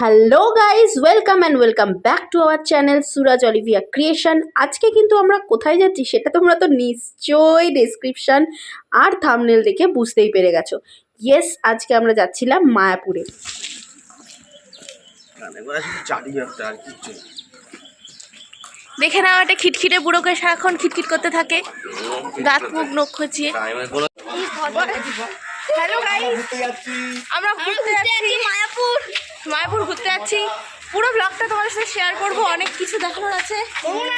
Hello guys welcome and welcome back to our channel Suraj Olivia creation আজকে কিন্তু আমরা কোথায় যাচ্ছি সেটা তোমরা তো নিশ্চয়ই ডেসক্রিপশন আর থামনেল দেখে বুঝতেই পেরে গেছো। ইয়েস আজকে আমরা যাচ্ছিলাম মায়াপুরে। দেখে নাও একটা খিটখিটে বুড়োকে সারাক্ষণ খিটখিট করতে থাকে। দাঁত মুখ নখ খচিয়ে। হ্যালো গাইস আমরা ঘুরতে যাচ্ছি মায়াপুর। মায়াপুর ঘুরতে যাচ্ছি। পুরো ব্লগটা তোমার সাথে শেয়ার করব। অনেক কিছু দেখানোর আছে।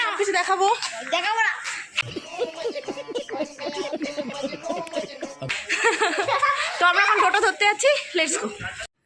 সব কিছু দেখাবো। দেখাবো না। তো আমরা এখন টোটো ধরতে যাচ্ছি। লেটস গো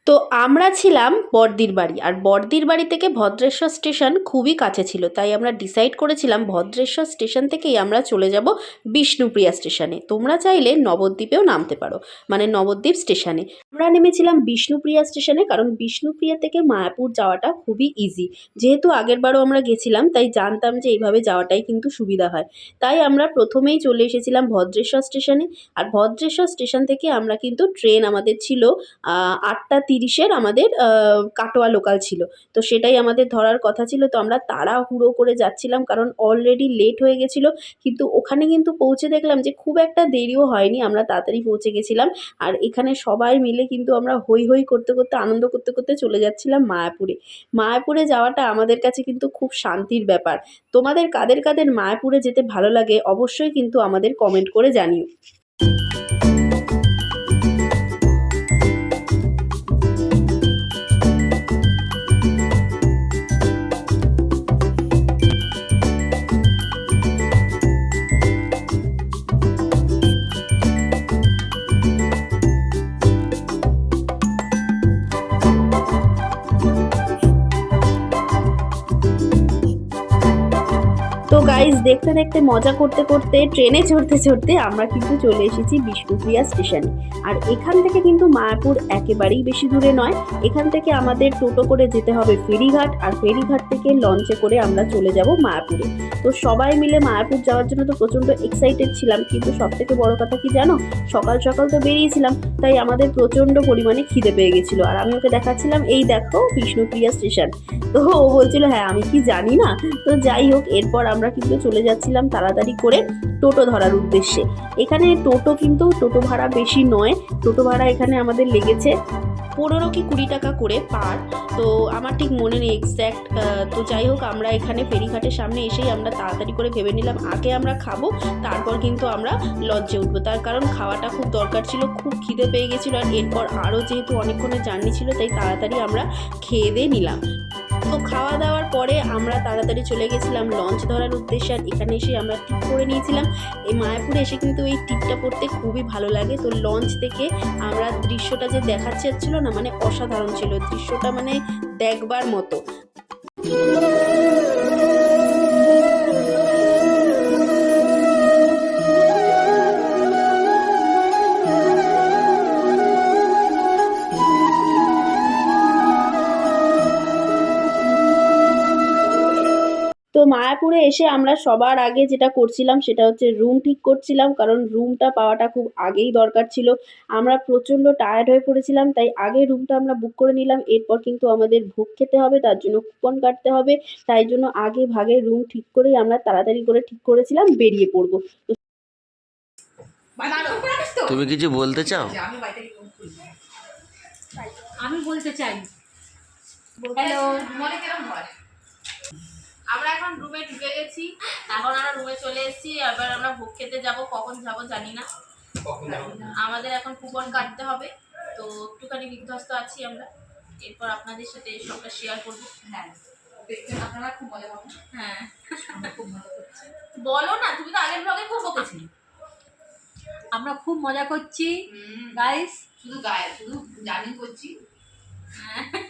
তো আমরা ছিলাম বর্দির বাড়ি, আর বর্দির বাড়ি থেকে ভদ্রেশ্বর স্টেশন খুবই কাছে ছিল, তাই আমরা ডিসাইড করেছিলাম ভদ্রেশ্বর স্টেশন থেকেই আমরা চলে যাব বিষ্ণুপ্রিয়া স্টেশনে। তোমরা চাইলে নবদ্বীপেও নামতে পারো মানে নবদ্বীপ স্টেশনে। আমরা নেমেছিলাম বিষ্ণুপ্রিয়া স্টেশনে, কারণ বিষ্ণুপ্রিয়া থেকে মায়াপুর যাওয়াটা খুবই ইজি যেহেতু আগেরবারও আমরা গেছিলাম, তাই জানতাম যে এইভাবে যাওয়াটাই কিন্তু সুবিধা হয়। তাই আমরা প্রথমেই চলে এসেছিলাম ভদ্রেশ্বর স্টেশনে, আর ভদ্রেশ্বর স্টেশন থেকে আমরা কিন্তু ট্রেন আমাদের ছিল আটটা তিরিশের আমাদের কাটোয়া লোকাল ছিল। তো সেটাই আমাদের ধরার কথা ছিল। তো আমরা তাড়াহুড়ো করে যাচ্ছিলাম কারণ অলরেডি লেট হয়ে গেছিল। কিন্তু ওখানে কিন্তু পৌঁছে দেখলাম যে খুব একটা দেরিও হয়নি। আমরা তাড়াতাড়ি পৌঁছে গেছিলাম। আর এখানে সবাই মিলে কিন্তু আমরা হই হই করতে করতে, আনন্দ করতে করতে চলে যাচ্ছিলাম মায়াপুরে। মায়াপুরে যাওয়াটা আমাদের কাছে কিন্তু খুব শান্তির ব্যাপার। তোমাদের কাদের কাদের মায়াপুরে যেতে ভালো লাগে, অবশ্যই কিন্তু আমাদের কমেন্ট করে জানিও। দেখতে দেখতে মজা করতে করতে ট্রেনে চড়তে চড়তে আমরা কিন্তু চলে এসেছি বিষ্ণুপ্রিয়া স্টেশনে। আর এখান থেকে কিন্তু মায়াপুর একেবারেই বেশি দূরে নয়। এখান থেকে আমাদের টোটো করে যেতে হবে ফেরিঘাট, আর ফেরিঘাট থেকে লঞ্চে করে আমরা চলে যাব মায়াপুরে। তো সবাই মিলে মায়াপুর যাওয়ার জন্য তো প্রচণ্ড এক্সাইটেড ছিলাম, কিন্তু সব থেকে বড় কথা কি জানো? সকাল সকাল তো বেরিয়েছিলাম, তাই আমাদের প্রচণ্ড পরিমাণে খিদে পেয়ে গেছিল। আর আমি ওকে দেখাচ্ছিলাম, এই দেখো বিষ্ণুপ্রিয়া স্টেশন। তো ও বলছিল হ্যাঁ আমি কি জানি না। তো যাই হোক, এরপর আমরা কিন্তু চলে যাচ্ছিলাম তাড়াতাড়ি করে টোটো ধরার উদ্দেশ্যে। এখানে টোটো কিন্তু টোটো ভাড়া বেশি নয়। টোটো ভাড়া এখানে আমাদের লেগেছে পনেরো কি কুড়ি টাকা করে পার। তো আমার ঠিক মনে নেই এক্স্যাক্ট তো যাই হোক, আমরা এখানে ফেরিঘাটের সামনে এসেই আমরা তাড়াতাড়ি করে ভেবে নিলাম আগে আমরা খাব, তারপর কিন্তু আমরা লজ্জে উঠবো। তার কারণ খাওয়াটা খুব দরকার ছিল, খুব খিদে পেয়ে গেছিল আর এরপর আরও যেহেতু অনেকক্ষণের জার্নি ছিল, তাই তাড়াতাড়ি আমরা খেয়ে দিয়ে নিলাম। তো খাওয়া দাওয়ার পরে আমরা তাড়াতাড়ি চলে গেছিলাম লঞ্চ ধরার উদ্দেশ্যে আর এখানে এসে আমরা টিপ করে নিয়েছিলাম। এই মায়াপুরে এসে কিন্তু এই টিপটা পড়তে খুবই ভালো লাগে। তো লঞ্চ থেকে আমরা দৃশ্যটা যে দেখাচ্ছে ছিল না মানে অসাধারণ ছিল। দৃশ্যটা মানে দেখবার মতো। মায়াপুরে এসে আমরা সবার আগে যেটা করছিলাম সেটা হচ্ছে রুম ঠিক করছিলাম কারণ রুমটা পাওয়াটা খুব আগেই দরকার ছিল। আমরা প্রচণ্ড টায়ার্ড হয়ে পড়েছিলাম তাই আগে রুমটা আমরা বুক করে নিলাম এরপর কিন্তু আমাদের ভোগ খেতে হবে তার জন্য কুপন কাটতে হবে। তাই জন্য আগে ভাগে রুম ঠিক করেই আমরা তাড়াতাড়ি করে ঠিক করেছিলাম বেরিয়ে পড়ব। তুমি কিছু বলতে চাও? আমি বলতে চাই। হ্যালো আমরা এখন রুমে ঢুকে গেছি। এখন আমরা রুমে চলে এসেছি। এবার আমরা ভোগ খেতে যাব। কখন যাব জানি না। আমাদের এখন কুপন কাটতে হবে। তো একটুখানি বিধ্বস্ত আছি আমরা। এরপর আপনাদের সাথে সবটা শেয়ার করব। হ্যাঁ। আপনারা খুব মজা পাবেন হ্যাঁ। আমরা খুব মজা করছি। বলো না তুমি তো আগের ব্লগে খুব বকেছিলে। আমরা খুব মজা করছি। গাইস শুধু গায়ে শুধু জানি করছি। শাকা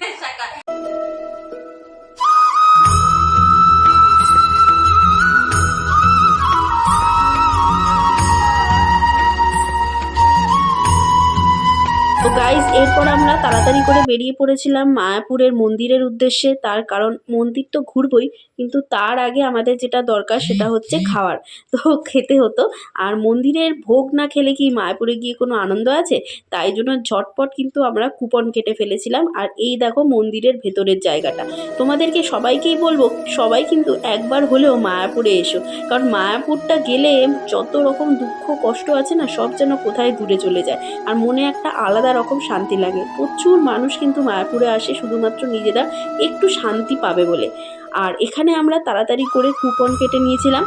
তো গাইজ এরপর আমরা তাড়াতাড়ি করে বেরিয়ে পড়েছিলাম মায়াপুরের মন্দিরের উদ্দেশ্যে। তার কারণ মন্দির তো ঘুরবই, কিন্তু তার আগে আমাদের যেটা দরকার সেটা হচ্ছে খাওয়ার। তো খেতে হতো। আর মন্দিরের ভোগ না খেলে কি মায়াপুরে গিয়ে কোনো আনন্দ আছে? তাই জন্য ঝটপট কিন্তু আমরা কুপন কেটে ফেলেছিলাম। আর এই দেখো মন্দিরের ভেতরের জায়গাটা। তোমাদেরকে সবাইকেই বলব, সবাই কিন্তু একবার হলেও মায়াপুরে এসো। কারণ মায়াপুরটা গেলে যত রকম দুঃখ কষ্ট আছে না, সব যেন কোথায় দূরে চলে যায়। আর মনে একটা আলাদা রকম শান্তি লাগে। প্রচুর মানুষ কিন্তু মায়াপুরে আসে, শুধুমাত্র নিজেরা একটু শান্তি পাবে বলে। আর এখানে আমরা তাড়াতাড়ি করে কুপন কেটে নিয়েছিলাম।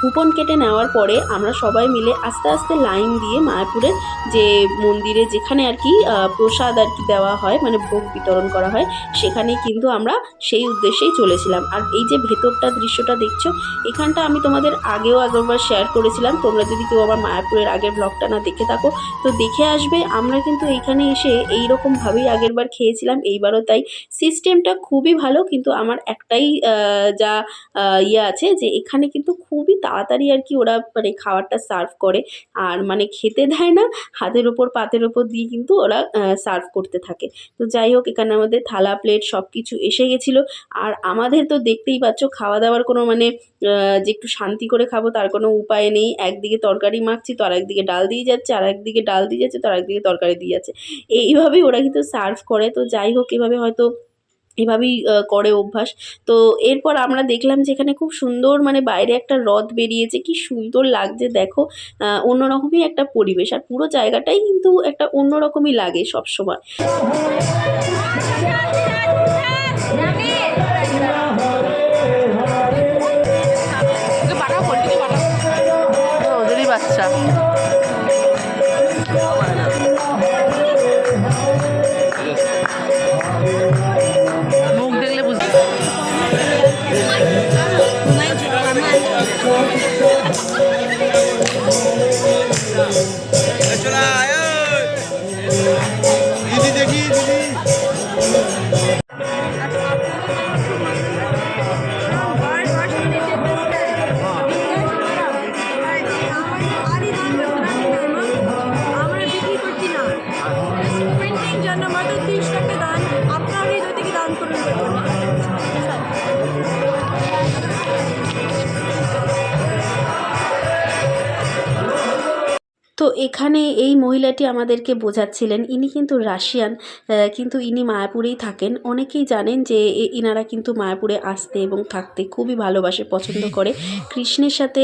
কুপন কেটে নেওয়ার পরে আমরা সবাই মিলে আস্তে আস্তে লাইন দিয়ে মায়াপুরের যে মন্দিরে যেখানে আর কি প্রসাদ আর কি দেওয়া হয় মানে ভোগ বিতরণ করা হয় সেখানে কিন্তু আমরা সেই উদ্দেশ্যেই চলেছিলাম। আর এই যে ভেতরটা দৃশ্যটা দেখছ, এখানটা আমি তোমাদের আগেও একবার শেয়ার করেছিলাম। তোমরা যদি কেউ আমার মায়াপুরের আগের ব্লগটা না দেখে থাকো, তো দেখে আসবে। আমরা কিন্তু এখানে এসে এই রকমভাবেই আগের বার খেয়েছিলাম, এইবারও তাই। সিস্টেমটা খুবই ভালো, কিন্তু আমার একটাই যা ইয়ে আছে যে এখানে কিন্তু খুবই তাড়াতাড়ি আর কি ওরা মানে খাবারটা সার্ভ করে। আর মানে খেতে দেয় না, হাতের ওপর, পাতের ওপর দিয়ে কিন্তু ওরা সার্ভ করতে থাকে। তো যাই হোক, এখানে আমাদের থালা প্লেট সব কিছু এসে গেছিল। আর আমাদের তো দেখতেই পাচ্ছ খাওয়া দাওয়ার কোনো মানে যে একটু শান্তি করে খাব তার কোনো উপায় নেই। একদিকে তরকারি মাখছি, তো আর একদিকে ডাল দিয়ে যাচ্ছে আর একদিকে ডাল দিয়ে যাচ্ছে, তো আর একদিকে তরকারি দিয়ে যাচ্ছে। এইভাবেই ওরা কিন্তু সার্ভ করে। তো যাই হোক, এভাবে হয়তো এভাবেই করে অভ্যাস। তো এরপর আমরা দেখলাম যে এখানে খুব সুন্দর মানে বাইরে একটা হ্রদ বেরিয়েছে, কি সুন্দর লাগছে, দেখো। অন্যরকমই একটা পরিবেশ। আর পুরো জায়গাটাই কিন্তু একটা অন্যরকমই লাগে সবসময়। এখানে এই মহিলাটি আমাদেরকে বোঝাচ্ছিলেন, ইনি কিন্তু রাশিয়ান কিন্তু ইনি মায়াপুরেই থাকেন। অনেকেই জানেন যে ইনারা কিন্তু মায়াপুরে আসতে এবং থাকতে খুবই ভালোবাসে, পছন্দ করে। কৃষ্ণের সাথে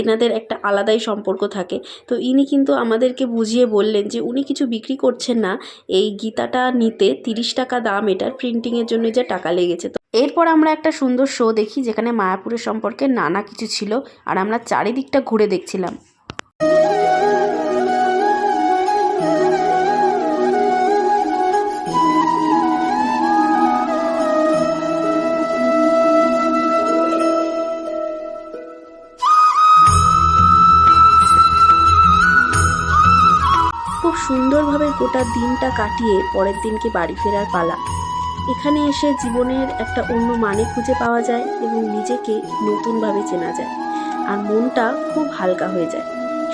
এনাদের একটা আলাদাই সম্পর্ক থাকে। তো ইনি কিন্তু আমাদেরকে বুঝিয়ে বললেন যে উনি কিছু বিক্রি করছেন না, এই গীতাটা নিতে তিরিশ টাকা দাম, এটার প্রিন্টিংয়ের জন্য যে টাকা লেগেছে। তো এরপর আমরা একটা সুন্দর শো দেখি, যেখানে মায়াপুরের সম্পর্কে নানা কিছু ছিল, আর আমরা চারিদিকটা ঘুরে দেখছিলাম। খুব সুন্দরভাবে গোটা দিনটা কাটিয়ে পরের দিনকে বাড়ি ফেরার পালা। এখানে এসে জীবনের একটা অন্য মানে খুঁজে পাওয়া যায় এবং নিজেকে নতুনভাবে চেনা যায়। আর মনটা খুব হালকা হয়ে যায়।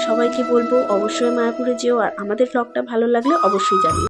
সবাইকে বলব অবশ্যই মায়াপুরে যেও আর আমাদের ব্লগটা ভালো লাগলে অবশ্যই জানিও।